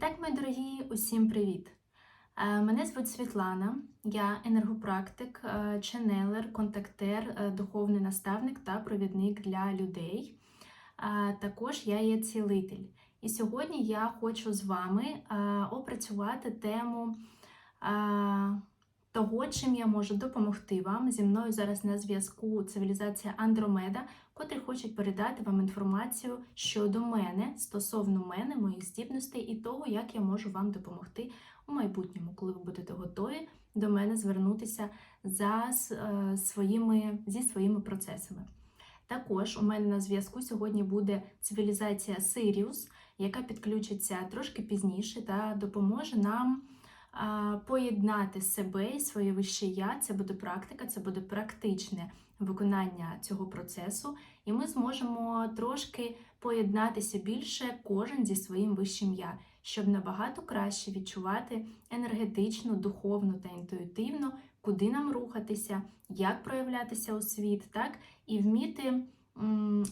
Так, мої дорогі, усім привіт! Е, Мене звуть Світлана, я енергопрактик, е, ченелер, контактер, е, духовний наставник та провідник для людей. Також я є цілитель. І сьогодні я хочу з вами опрацювати тему того, чим я можу допомогти вам. Зі мною зараз на зв'язку цивілізація Андромеда, котрі хочуть передати вам інформацію щодо мене, стосовно мене, моїх здібностей і того, як я можу вам допомогти у майбутньому, коли ви будете готові до мене звернутися за е, своїми, зі своїми процесами. Також у мене на зв'язку сьогодні буде цивілізація Сиріус, яка підключиться трошки пізніше та допоможе нам поєднати себе і своє вище я. Це буде практика, це буде практичне виконання цього процесу, і ми зможемо трошки поєднатися більше кожен зі своїм вищим я, щоб набагато краще відчувати енергетично, духовно та інтуїтивно, куди нам рухатися, як проявлятися у світ, так і вміти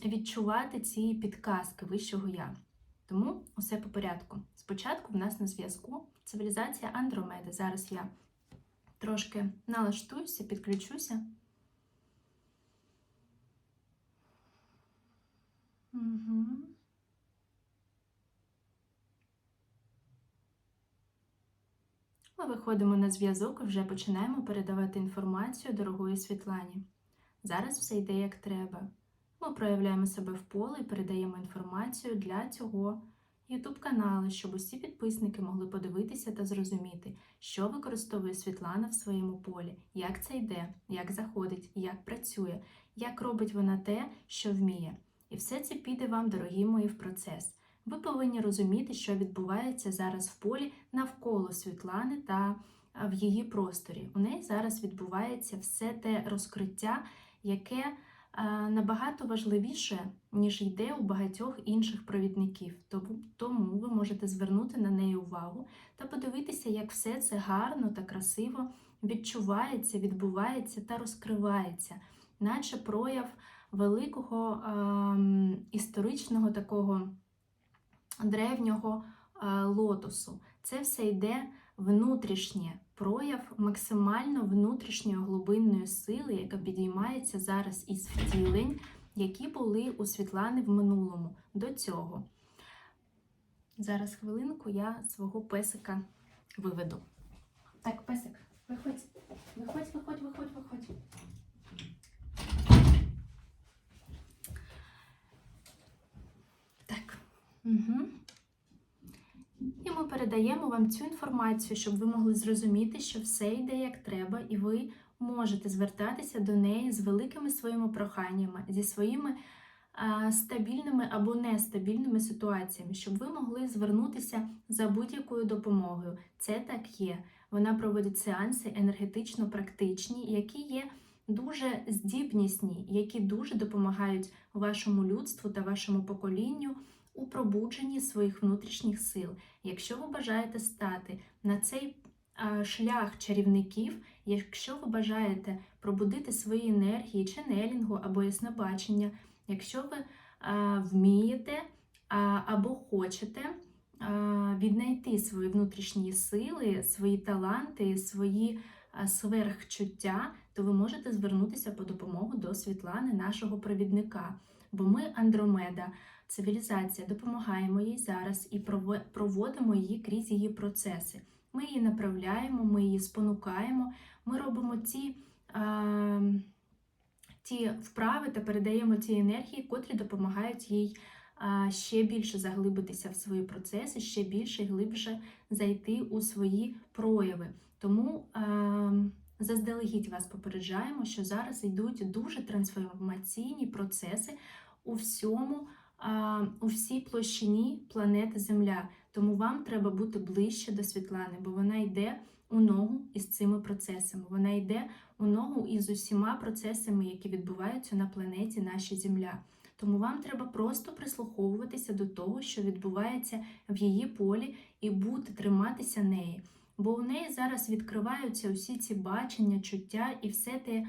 відчувати ці підказки вищого я. Тому усе по порядку. Спочатку в нас на зв'язку цивілізація Андромеди. Зараз я трошки налаштуюся, підключуся. Угу. Ми виходимо на зв'язок і вже починаємо передавати інформацію дорогої Світлані. Зараз все йде як треба. Ми проявляємо себе в поле і передаємо інформацію для цього Каналу, щоб усі підписники могли подивитися та зрозуміти, що використовує Світлана в своєму полі, як це йде, як заходить, як працює, як робить вона те, що вміє. І все це піде вам, дорогі мої, в процес. Ви повинні розуміти, що відбувається зараз в полі навколо Світлани та в її просторі. У неї зараз відбувається все те розкриття, яке набагато важливіше, ніж йде у багатьох інших провідників. Тому ви можете звернути на неї увагу та подивитися, як все це гарно та красиво відчувається, відбувається та розкривається, наче прояв великого е, історичного такого древнього е, лотосу. Це все йде внутрішнє прояв максимально внутрішньої глибинної сили, яка підіймається зараз із втілень, які були у Світлани в минулому до цього. Зараз хвилинку я свого песика виведу. Так, песик, виходь, виходь, виходь, виходь, виходь. Так. Угу. Ми передаємо вам цю інформацію, щоб ви могли зрозуміти, що все йде як треба, і ви можете звертатися до неї з великими своїми проханнями, зі своїми стабільними або нестабільними ситуаціями, щоб ви могли звернутися за будь-якою допомогою. Це так є. Вона проводить сеанси енергетично практичні, які є дуже здібнісні, які дуже допомагають вашому людству та вашому поколінню у пробудженні своїх внутрішніх сил. Якщо ви бажаєте стати на цей шлях чарівників, якщо ви бажаєте пробудити свої енергії, ченелінгу або яснобачення, якщо ви вмієте або хочете віднайти свої внутрішні сили, свої таланти, свої сверхчуття, то ви можете звернутися по допомогу до Світлани, нашого провідника. Бо ми Андромеда цивілізація, допомагаємо їй зараз і проводимо її крізь її процеси. Ми її направляємо, ми її спонукаємо, ми робимо ті, а, ті вправи та передаємо ті енергії, котрі допомагають їй а, ще більше заглибитися в свої процеси, ще більше і глибше зайти у свої прояви. Тому а, заздалегідь вас попереджаємо, що зараз йдуть дуже трансформаційні процеси у всьому у всій площині планети Земля. Тому вам треба бути ближче до Світлани, бо вона йде у ногу із цими процесами. Вона йде у ногу із усіма процесами, які відбуваються на планеті наша Земля. Тому вам треба просто прислуховуватися до того, що відбувається в її полі, і бути триматися неї. Бо у неї зараз відкриваються усі ці бачення, чуття, і все те,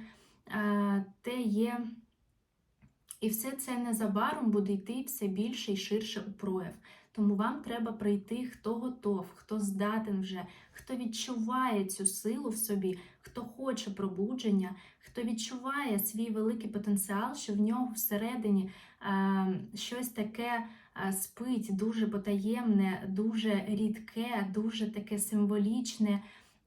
те є. І все це незабаром буде йти все більше і ширше у прояв. Тому вам треба прийти, хто готов, хто здатен вже, хто відчуває цю силу в собі, хто хоче пробудження, хто відчуває свій великий потенціал, що в нього всередині е, щось таке е, спить, дуже потаємне, дуже рідке, дуже таке символічне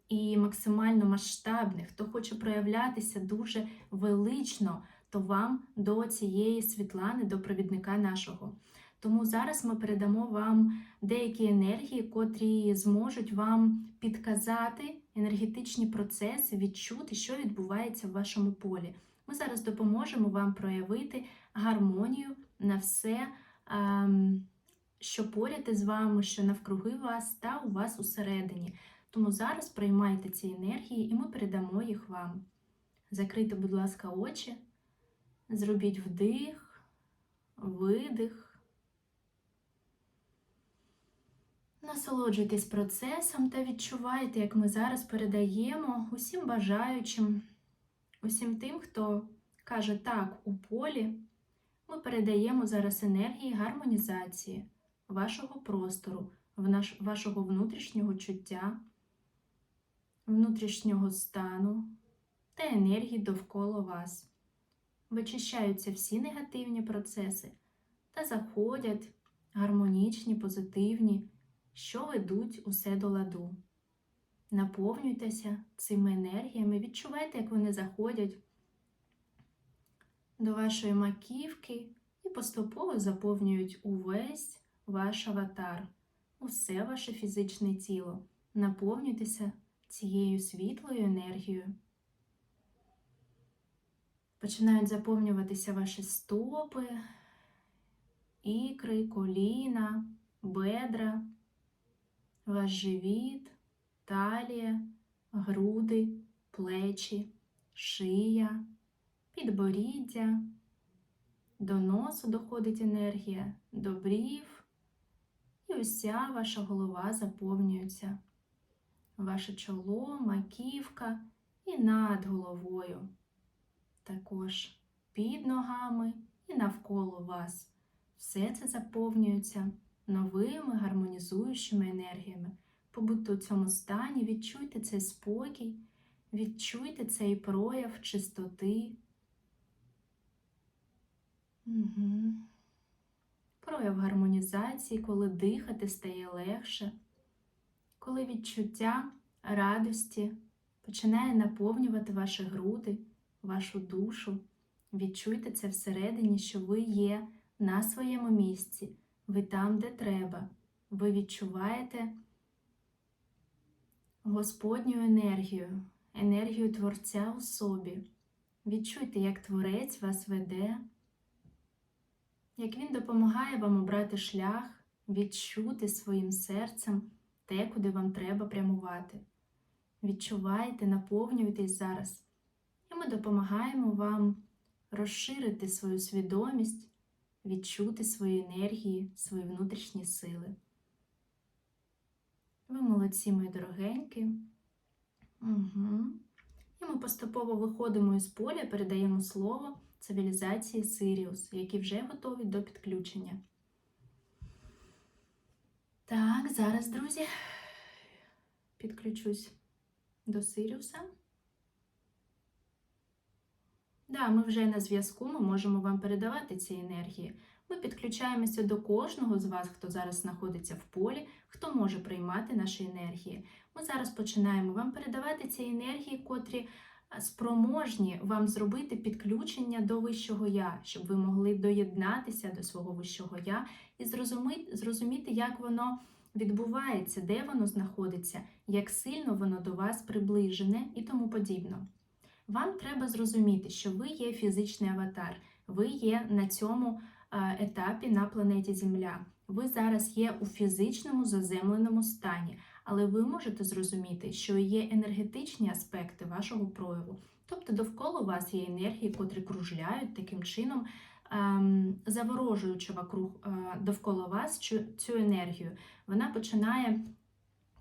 і максимально масштабне, хто хоче проявлятися дуже велично, то вам до цієї світлани, до провідника нашого. Тому зараз ми передамо вам деякі енергії, котрі зможуть вам підказати енергетичні процеси, відчути, що відбувається в вашому полі. Ми зараз допоможемо вам проявити гармонію на все, ем, що поряд із вами, що навкруги вас та у вас усередині. Тому зараз приймайте ці енергії і ми передамо їх вам. Закрийте, будь ласка, очі, зробіть вдих, видих. Насолоджуйтесь процесом та відчувайте, як ми зараз передаємо усім бажаючим, усім тим, хто каже так у полі, ми передаємо зараз енергії гармонізації вашого простору, вашого внутрішнього чуття, внутрішнього стану та енергії довкола вас. Вичищаються всі негативні процеси та заходять гармонічні, позитивні що ведуть усе до ладу. Наповнюйтеся цими енергіями, відчувайте, як вони заходять до вашої маківки і поступово заповнюють увесь ваш аватар, усе ваше фізичне тіло. Наповнюйтеся цією світлою енергією. Починають заповнюватися ваші стопи, ікри, коліна, бедра ваш живіт, талія, груди, плечі, шия, підборіддя. До носу доходить енергія, до брів, і уся ваша голова заповнюється. Ваше чоло, маківка і над головою. Також під ногами і навколо вас. Все це заповнюється новими гармонізуючими енергіями. Побудьте у цьому стані, відчуйте цей спокій, відчуйте цей прояв чистоти. Угу. Прояв гармонізації, коли дихати стає легше, коли відчуття радості починає наповнювати ваші груди, вашу душу. Відчуйте це всередині, що ви є на своєму місці, ви там, де треба. Ви відчуваєте Господню енергію, енергію Творця у собі. Відчуйте, як Творець вас веде, як Він допомагає вам обрати шлях, відчути своїм серцем те, куди вам треба прямувати. Відчувайте, наповнюйтесь зараз, ми допомагаємо вам розширити свою свідомість відчути свої енергії, свої внутрішні сили. Ви молодці, мої дорогенькі. Угу. І ми поступово виходимо із поля, передаємо слово цивілізації Сиріус, які вже готові до підключення. Так, зараз, друзі, підключусь до Сиріуса. Да, ми вже на зв'язку, ми можемо вам передавати ці енергії. Ми підключаємося до кожного з вас, хто зараз знаходиться в полі, хто може приймати наші енергії. Ми зараз починаємо вам передавати ці енергії, котрі спроможні вам зробити підключення до вищого я, щоб ви могли доєднатися до свого вищого я і зрозуміти, як воно відбувається, де воно знаходиться, як сильно воно до вас приближене і тому подібно. Вам треба зрозуміти, що ви є фізичний аватар, ви є на цьому етапі на планеті Земля. Ви зараз є у фізичному заземленому стані, але ви можете зрозуміти, що є енергетичні аспекти вашого прояву. Тобто довкола вас є енергії, котрі кружляють таким чином, ем, заворожуючи вокруг, е, довкола вас цю енергію. Вона починає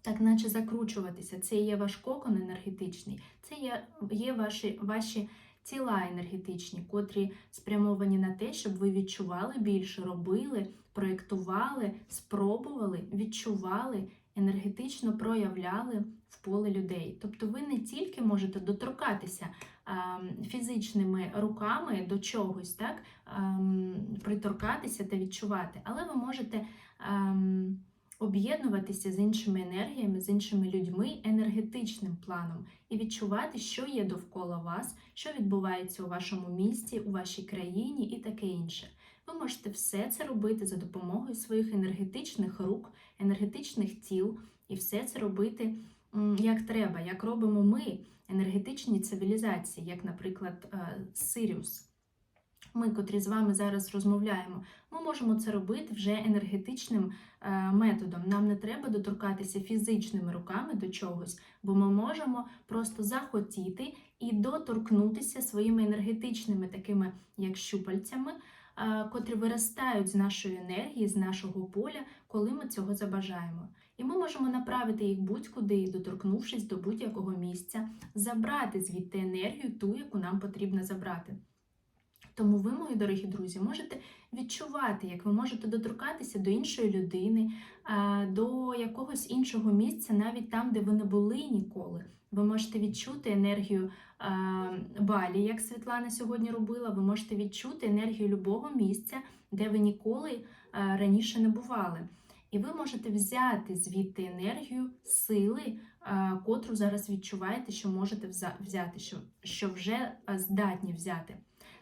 так наче закручуватися. Це є ваш кокон енергетичний, це є є ваші ваші тіла енергетичні, котрі спрямовані на те, щоб ви відчували більше, робили, проєктували, спробували, відчували, енергетично проявляли в поле людей. Тобто ви не тільки можете доторкатися а, фізичними руками до чогось, так, ам, приторкатися та відчувати, але ви можете ам, об'єднуватися з іншими енергіями, з іншими людьми енергетичним планом і відчувати, що є довкола вас, що відбувається у вашому місті, у вашій країні і таке інше. Ви можете все це робити за допомогою своїх енергетичних рук, енергетичних тіл, і все це робити як треба, як робимо ми, енергетичні цивілізації, як, наприклад, е, Сиріус. Ми, котрі з вами зараз розмовляємо, ми можемо це робити вже енергетичним е, методом. Нам не треба доторкатися фізичними руками до чогось, бо ми можемо просто захотіти і доторкнутися своїми енергетичними, такими як щупальцями, е, котрі виростають з нашої енергії, з нашого поля, коли ми цього забажаємо. І ми можемо направити їх будь-куди, доторкнувшись до будь-якого місця, забрати звідти енергію, ту, яку нам потрібно забрати. Тому ви, мої дорогі друзі, можете відчувати, як ви можете доторкатися до іншої людини, до якогось іншого місця, навіть там, де ви не були ніколи. Ви можете відчути енергію балі, як Світлана сьогодні робила. Ви можете відчути енергію любого місця, де ви ніколи раніше не бували. І ви можете взяти звідти енергію сили, котру зараз відчуваєте, що можете взяти, що, вже здатні взяти.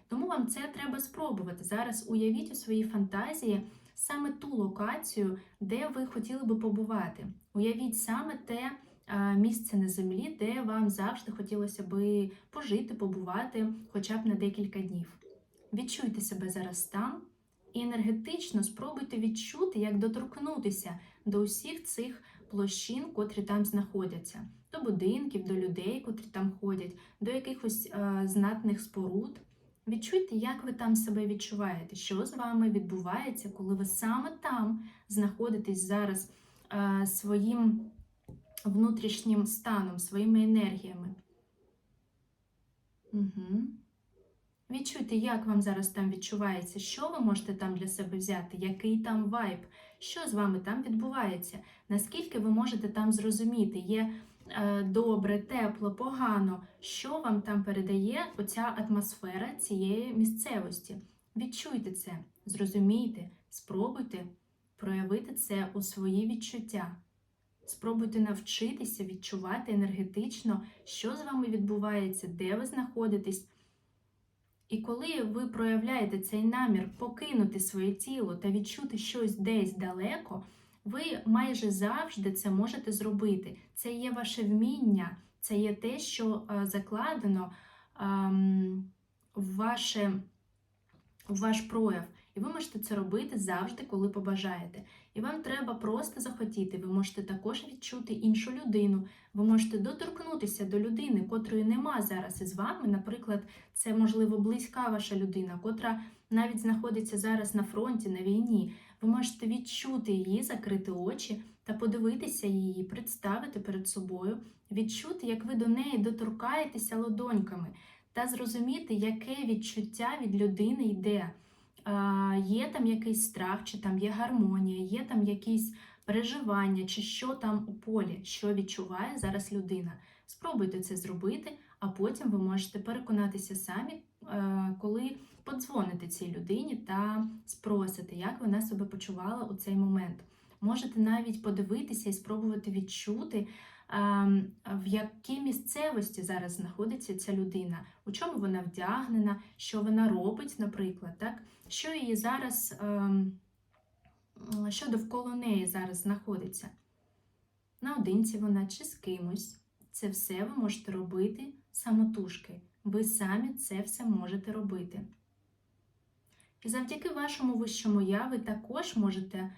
Тому вам це треба спробувати. Зараз уявіть у своїй фантазії саме ту локацію, де ви хотіли би побувати. Уявіть саме те місце на землі, де вам завжди хотілося би пожити, побувати хоча б на декілька днів. Відчуйте себе зараз там і енергетично спробуйте відчути, як доторкнутися до усіх цих площин, котрі там знаходяться, до будинків, до людей, котрі там ходять, до якихось знатних споруд. Відчуйте, як ви там себе відчуваєте, що з вами відбувається, коли ви саме там знаходитесь зараз е, своїм внутрішнім станом, своїми енергіями. Угу. Відчуйте, як вам зараз там відчувається, що ви можете там для себе взяти, який там вайб, що з вами там відбувається, наскільки ви можете там зрозуміти, є добре, тепло, погано, що вам там передає оця атмосфера цієї місцевості. Відчуйте це, зрозумійте, спробуйте проявити це у свої відчуття. Спробуйте навчитися відчувати енергетично, що з вами відбувається, де ви знаходитесь. І коли ви проявляєте цей намір покинути своє тіло та відчути щось десь далеко, ви майже завжди це можете зробити. Це є ваше вміння, це є те, що е, закладено ем, в, ваше, в ваш прояв. І ви можете це робити завжди, коли побажаєте. І вам треба просто захотіти. Ви можете також відчути іншу людину. Ви можете доторкнутися до людини, котрої нема зараз із вами. Наприклад, це можливо близька ваша людина, котра навіть знаходиться зараз на фронті, на війні. Ви можете відчути її, закрити очі та подивитися її, представити перед собою, відчути, як ви до неї доторкаєтеся ладоньками, та зрозуміти, яке відчуття від людини йде. Є там якийсь страх, чи там є гармонія, є там якісь переживання, чи що там у полі, що відчуває зараз людина. Спробуйте це зробити, а потім ви можете переконатися самі, е, коли подзвоните цій людині та спросите, як вона себе почувала у цей момент. Можете навіть подивитися і спробувати відчути, ем, в якій місцевості зараз знаходиться ця людина, у чому вона вдягнена, що вона робить, наприклад, так? що її зараз, ем, що довкола неї зараз знаходиться. Наодинці вона чи з кимось. Це все ви можете робити самотужки. Ви самі це все можете робити. І завдяки вашому вищому я ви також можете е,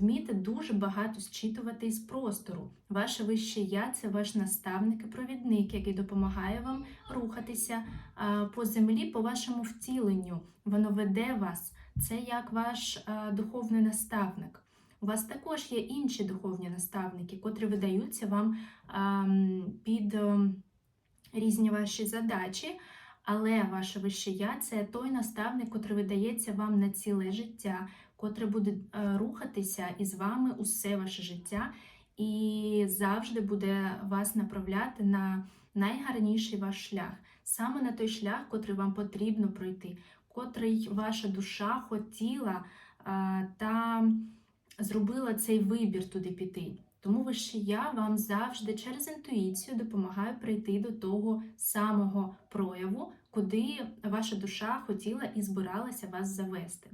вміти дуже багато зчитувати із простору. Ваше вище я це ваш наставник і провідник, який допомагає вам рухатися е, по землі, по вашому втіленню. Воно веде вас. Це як ваш е, духовний наставник. У вас також є інші духовні наставники, котрі видаються вам ем, під ем, різні ваші задачі. Але ваше вище я це той наставник, котрий видається вам на ціле життя, котре буде е, рухатися із вами усе ваше життя і завжди буде вас направляти на найгарніший ваш шлях, саме на той шлях, котрий вам потрібно пройти, котрий ваша душа хотіла е, та зробила цей вибір туди піти. Тому вище я вам завжди через інтуїцію допомагаю прийти до того самого прояву, куди ваша душа хотіла і збиралася вас завести.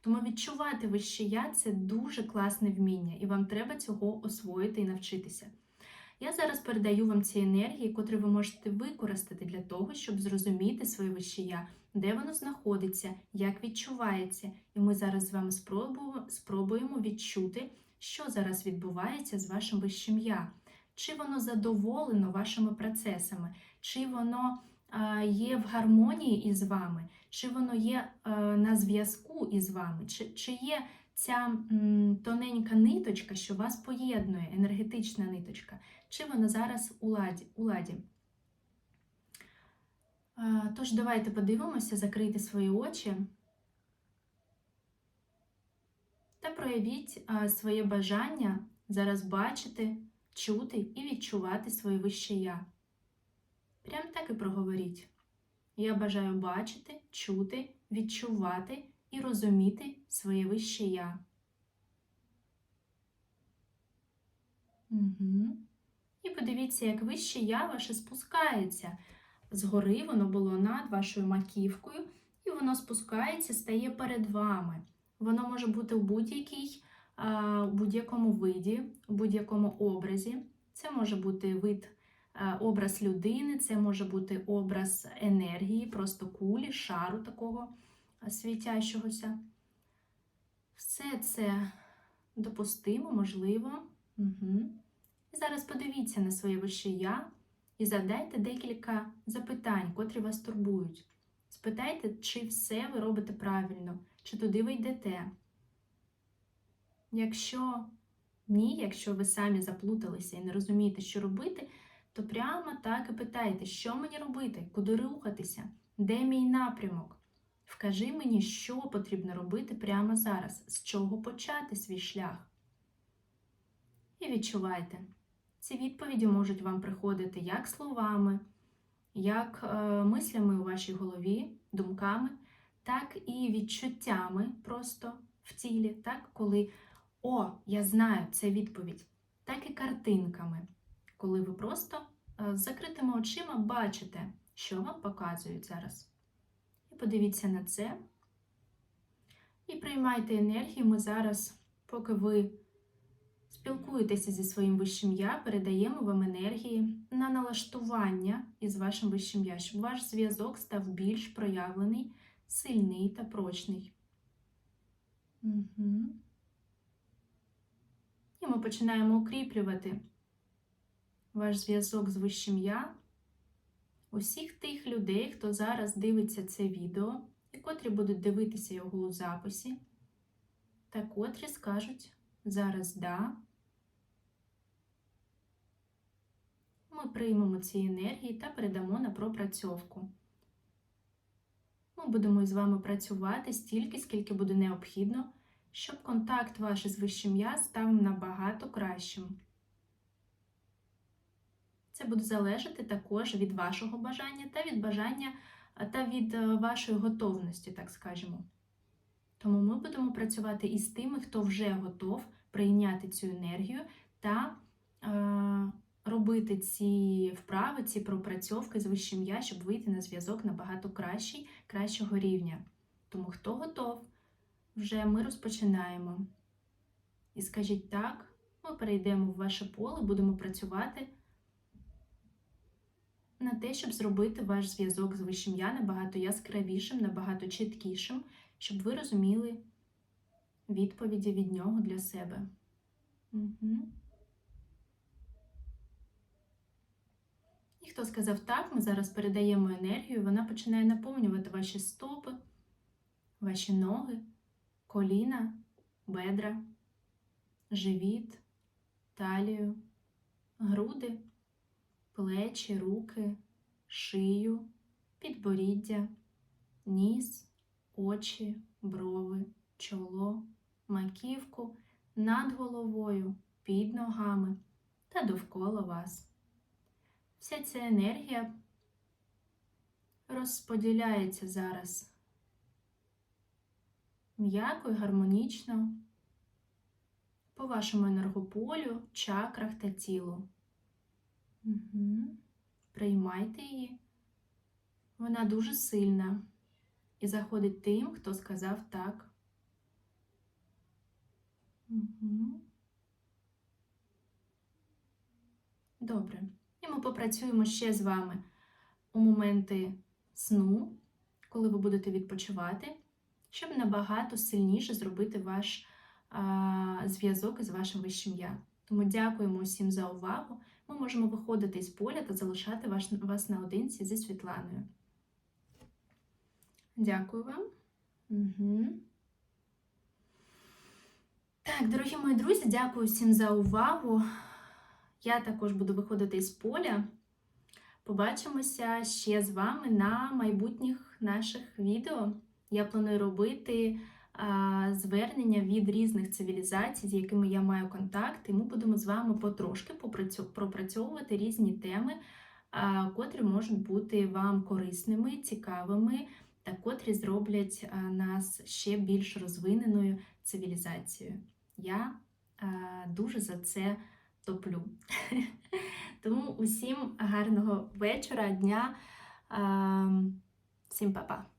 Тому відчувати вище я це дуже класне вміння, і вам треба цього освоїти і навчитися. Я зараз передаю вам ці енергії, котрі ви можете використати для того, щоб зрозуміти своє вище я, де воно знаходиться, як відчувається. І ми зараз з вами спробуємо, спробуємо відчути, що зараз відбувається з вашим вищим я. Чи воно задоволено вашими процесами, чи воно є в гармонії із вами, чи воно є е, на зв'язку із вами, чи, чи є ця тоненька ниточка, що вас поєднує, енергетична ниточка, чи вона зараз у ладі? У ладі? Тож, давайте подивимося, закрийте свої очі та проявіть своє бажання зараз бачити, чути і відчувати своє вище я. Прям так і проговоріть. Я бажаю бачити, чути, відчувати і розуміти своє вище я. Угу. І подивіться, як вище я ваше спускається. Згори воно було над вашою маківкою, і воно спускається, стає перед вами. Воно може бути в будь-якій, будь-якому виді, у будь-якому образі. Це може бути вид, образ людини, це може бути образ енергії, просто кулі, шару такого а, світящогося. Все це допустимо, можливо. Угу. І зараз подивіться на своє вище я і задайте декілька запитань, котрі вас турбують. Спитайте, чи все ви робите правильно, чи туди ви йдете. Якщо ні, якщо ви самі заплуталися і не розумієте, що робити, то прямо так і питайте, що мені робити, куди рухатися, де мій напрямок. Вкажи мені, що потрібно робити прямо зараз, з чого почати свій шлях. І відчувайте. Ці відповіді можуть вам приходити як словами, як е, мислями у вашій голові, думками, так і відчуттями просто в тілі, так, коли О, я знаю, це відповідь, так і картинками, коли ви просто з закритими очима бачите, що вам показують зараз. І подивіться на це. І приймайте енергію. Ми зараз, поки ви спілкуєтеся зі своїм вищим я, передаємо вам енергії на налаштування із вашим вищим я, щоб ваш зв'язок став більш проявлений, сильний та прочний. Угу. І ми починаємо укріплювати ваш зв'язок з вищим я. Усіх тих людей, хто зараз дивиться це відео, і котрі будуть дивитися його у записі, та котрі скажуть зараз да. Ми приймемо ці енергії та передамо на пропрацьовку. Ми будемо з вами працювати стільки, скільки буде необхідно, щоб контакт ваш із вищим я став набагато кращим. Це буде залежати також від вашого бажання та від бажання та від вашої готовності, так скажемо. Тому ми будемо працювати із тими, хто вже готов прийняти цю енергію та е, робити ці вправи, ці пропрацьовки з вищим я, щоб вийти на зв'язок набагато кращий, кращого рівня. Тому хто готов, вже ми розпочинаємо. І скажіть так, ми перейдемо в ваше поле, будемо працювати на те, щоб зробити ваш зв'язок з вищим я набагато яскравішим, набагато чіткішим, щоб ви розуміли відповіді від нього для себе. Угу. І хто сказав так, ми зараз передаємо енергію, вона починає наповнювати ваші стопи, ваші ноги, коліна, бедра, живіт, талію, груди, плечі, руки, шию, підборіддя, ніс, очі, брови, чоло, маківку, над головою, під ногами та довкола вас. Вся ця енергія розподіляється зараз м'яко і гармонічно по вашому енергополю, чакрах та тілу. Угу. Приймайте її. Вона дуже сильна і заходить тим, хто сказав так. Угу. Добре. І ми попрацюємо ще з вами у моменти сну, коли ви будете відпочивати, щоб набагато сильніше зробити ваш зв'язок із вашим вищим я. Тому дякуємо усім за увагу. Ми можемо виходити із поля та залишати вас наодинці зі Світланою. Дякую вам. Угу. Так, дорогі мої друзі, дякую всім за увагу. Я також буду виходити із поля. Побачимося ще з вами на майбутніх наших відео. Я планую робити звернення від різних цивілізацій, з якими я маю контакт, і ми будемо з вами потрошки пропрацьовувати різні теми, котрі можуть бути вам корисними, цікавими, та котрі зроблять нас ще більш розвиненою цивілізацією. Я дуже за це топлю. Тому усім гарного вечора, дня. Всім па-па!